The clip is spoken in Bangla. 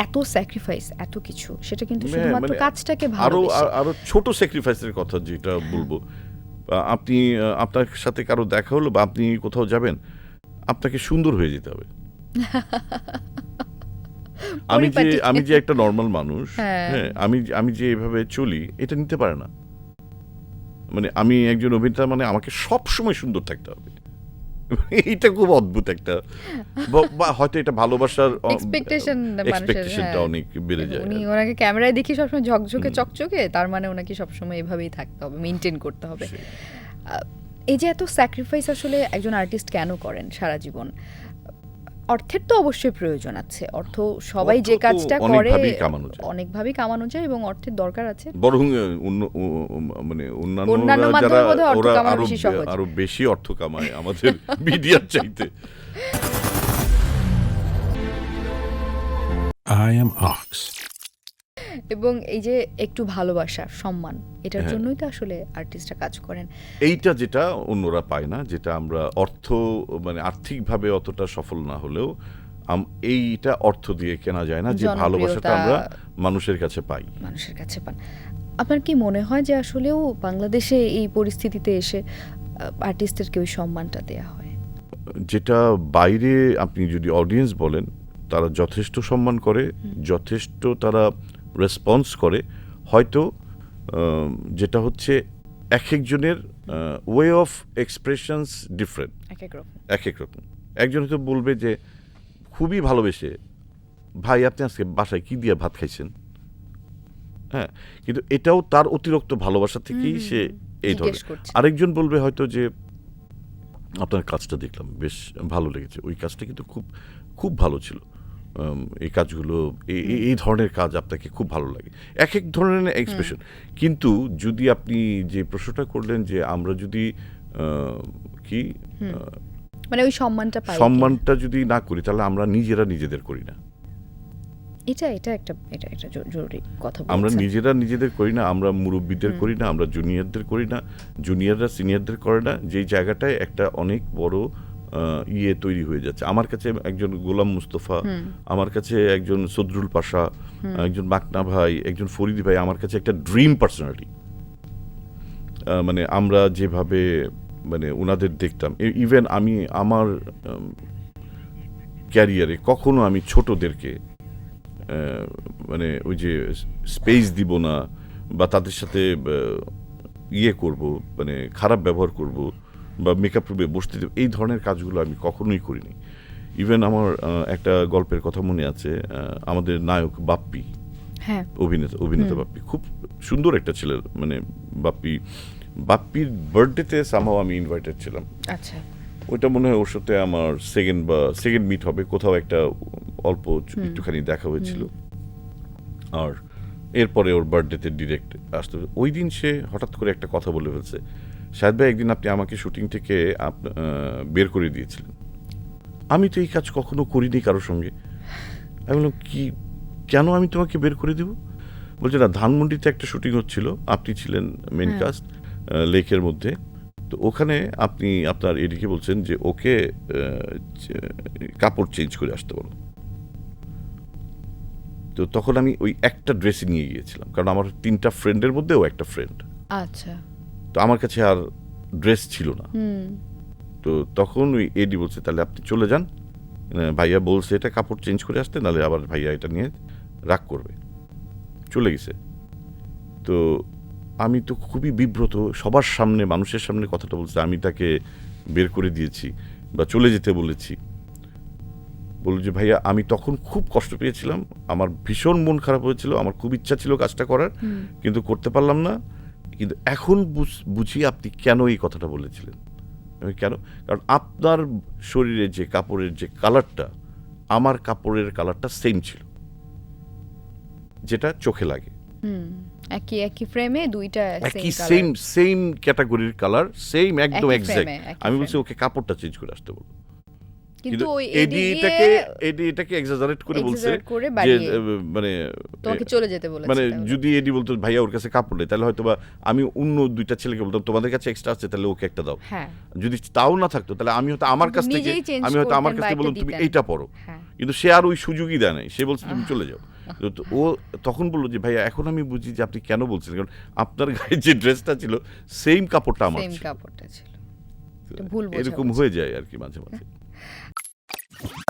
এত স্যাক্রিফাইস এত কিছু সেটা কিন্তু হ্যাঁ, শুধুমাত্র মানে কাজটাকে ভালোবেসে। আর- আরও ছোট স্যাক্রিফাইসের কথা যেটা বলব। আপনি আপনার সাথে কারও দেখা হলো বা আপনি কোথাও যাবেন আপনাকে সুন্দর হয়ে যেতে হবে। আমি যে আমি যে একটা নর্মাল মানুষ হ্যাঁ। হ্যাঁ আমি আমি যে এভাবে চলি এটা নিতে পারে না। মানে আমি একজন অভিনেতা মানে আমাকে সব সময় সুন্দর থাকতে হবে। এইটা খুব অদ্ভুত একটা। বা- হয়তো এটা ভালোবাসার এক্সপেকটেশন মানুষের এক্সপেকটেশনটা হ্যাঁ। অনেক বেড়ে যায়। উনি ওনাকে ক্যামেরায় দেখি সবসময় ঝকঝকে চকচকে তার মানে ওনাকে সবসময় এভাবেই থাকতে হবে মেনটেন করতে হবে। এই যে এত স্যাক্রিফাইস আসলে একজন আর্টিস্ট কেন করেন সারা জীবন? অর্থের তো অবশ্যই প্রয়োজন আছে অর্থ সবাই যে কাজটা করে অনেকভাবেই কামানো যায়। অনেকভাবেই কামানো যায় এবং অর্থের দরকার আছে বরং মানে অন্যান্য যারা ওরা আরও বেশি বে- আরও বেশি অর্থ কামায় আমাদের মিডিয়ার চাইতে I am Ox. এবং এই যে একটু ভালোবাসা সম্মান এটার হ্যাঁ। জন্যই তো আসলে আর্টিস্টরা কাজ করেন। এইটা যেটা অন্যরা পায় না যেটা আমরা অর্থ মানে আর্থিকভাবে অতটা সফল না হলেও এইটা অর্থ দিয়ে কেনা যায় না যে ভালোবাসাটা আমরা মানুষের কাছে পাই। মানুষের কাছে পান। আপনার কি মনে হয় যে আসলেও বাংলাদেশে এই পরিস্থিতিতে এসে আর্টিস্টদেরকে ওই সম্মানটা দেয়া হয়? যেটা বাইরে আপনি যদি অডিয়েন্স বলেন তারা যথেষ্ট সম্মান করে যথেষ্ট তারা রেসপন্স করে হয়তো যেটা হচ্ছে এক একজনের ওয়ে অফ এক্সপ্রেশনস ডিফারেন্ট এক এক রকম। এক এক একজন হয়তো বলবে যে খুবই ভালোবেসে ভাই আপনি আজকে বাসায় কি দিয়ে ভাত খাইছেন? হ্যাঁ কিন্তু এটাও তার অতিরিক্ত ভালোবাসা থেকেই সে এই ধরনের। আরেকজন বলবে হয়তো যে আপনার কাজটা দেখলাম বেশ ভালো লেগেছে। ওই কাজটা কিন্তু খুব খুব ভালো ছিল। এই কাজগুলো এই- ধরনের কাজ আপনাকে খুব ভালো লাগে। এক এক ধরনের এক্সপ্রেশন কিন্তু যদি আপনি যে প্রশ্নটা করলেন যে আমরা যদি কি মানে ওই সম্মানটা পাই সম্মানটা যদি না করি তাহলে আমরা নিজেরা নিজেদের করি না। এটা এটা একটা এটা একটা জরুরি কথা আমরা নিজেরা নিজেদের করি না আমরা মুরব্বীদের করি না আমরা জুনিয়রদের করি না জুনিয়ররা সিনিয়রদের করে না। যেই জায়গাটায় একটা অনেক বড় ইয়ে তৈরি হয়ে যাচ্ছে। আমার কাছে একজন গোলাম মুস্তফা আমার কাছে একজন সদরুল পাশা একজন মাকনা ভাই একজন ফরিদি ভাই আমার কাছে একটা ড্রিম পার্সোনালিটি মানে আমরা যেভাবে মানে ওনাদের দেখতাম। ইভেন আমি আমার ক্যারিয়ারে কখনো আমি ছোটদেরকে মানে ওই যে স্পেস দিব না বা তাদের সাথে ইয়ে করব মানে খারাপ ব্যবহার করব। বা মেকআপ রুমে বসতে দেব এই ধরনের কাজগুলো আমি কখনোই করিনি। ইভেন আমার একটা গল্পের কথা মনে আছে আমাদের নায়ক বাপ্পি। হ্যাঁ। অভিনেতা অভিনেতা বাপ্পি। খুব সুন্দর একটা ছেলে মানে বাপ্পি। বাপ্পির বার্থডেতে সামহাও আমি ইনভাইটেড ছিলাম। আচ্ছা। ওইটা মনে হয় ওর সাথে আমার সেকেন্ড বা সেকেন্ড মিট হবে কোথাও একটা অল্প একটুখানি দেখা হয়েছিল। আর এরপরে ওর বার্থডেতে ডিরেক্ট আসতে হবে। ওই দিন সে হঠাৎ করে একটা কথা বলে ফেলছে। শাহেদ ভাই একদিন আপনি আমাকে শুটিং থেকে বের করে দিয়েছিলেন। আমি তো এই কাজ কখনো করিনি কারোর সঙ্গে। আমি বললাম কি কেন আমি তোমাকে বের করে দেব? বলছে না ধানমন্ডিতে একটা শুটিং হচ্ছিল। আপনি ছিলেন মেন কাস্ট লেকের মধ্যে। তো ওখানে আপনি আপনার এদিকে বলছেন যে ওকে কাপড় চেঞ্জ করে আসতে বলো। তো তখন আমি ওই একটা ড্রেসই নিয়ে গিয়েছিলাম। কারণ আমার তিনটা ফ্রেন্ডের মধ্যেও একটা ফ্রেন্ড আচ্ছা। তো আমার কাছে আর ড্রেস ছিল না। তো তখন ওই এডি বলছে তাহলে আপনি চলে যান। ভাইয়া বলছে এটা কাপড় চেঞ্জ করে আসতে নাহলে আবার ভাইয়া এটা নিয়ে রাগ করবে। চলে গেছে। তো আমি তো খুবই বিব্রত সবার সামনে মানুষের সামনে কথাটা বলছে আমি তাকে বের করে দিয়েছি বা চলে যেতে বলেছি। বলল যে ভাইয়া আমি তখন খুব কষ্ট পেয়েছিলাম আমার ভীষণ মন খারাপ হয়েছিল আমার খুব ইচ্ছা ছিল কাজটা করার কিন্তু করতে পারলাম না। কিন্তু এখন বুঝ- আপনি কেন এই কথাটা বলেছিলেন? আমি কেন? কারণ আপনার শরীরে যে কাপড়ের যে কালারটা আমার কাপড়ের কালারটা সেম ছিল। যেটা চোখে লাগে। একই একই ফ্রেমে দুইটা একই সেম সেম ক্যাটাগরির কালার সেম একদম এক্স্যাক্ট আমি বলছি ওকে কাপড়টা চেঞ্জ করে আসতে বলো কিন্তু ওই এডি এটাকে এডি এটাকে এক্সাজারেট করে বলছে যে মানে তোমাকে চলে যেতে বলেছে মানে যদি এডি বলতো ভাইয়া ওর কাছে কাপড় নেই তাহলে হয়তো বা আমি অন্য দুইটা ছেলেকে বলতাম তোমাদের কাছে এক্সট্রা আছে তাহলে ওকে একটা দাও। হ্যাঁ। যদি তাও না থাকতো তাহলে আমি হয়তো আমার কাছ থেকে আমি হয়তো আমার কাছ থেকে বললাম তুমি। এইটা পড়ো। হ্যাঁ। কিন্তু সে আর ওই সুযোগই দেয় নাই। সে বলছে তুমি চলে যাও। তো ও তখন বলল যে ভাইয়া এখন আমি বুঝি যে আপনি কেন বলছিলেন? কারণ আপনার গায়ে যে ড্রেসটা ছিল সেম কাপড়টা আমার সেম। কাপড়টা ছিল। ভুল এরকম হয়ে যায় আর কি মাঝে মাঝে। あ。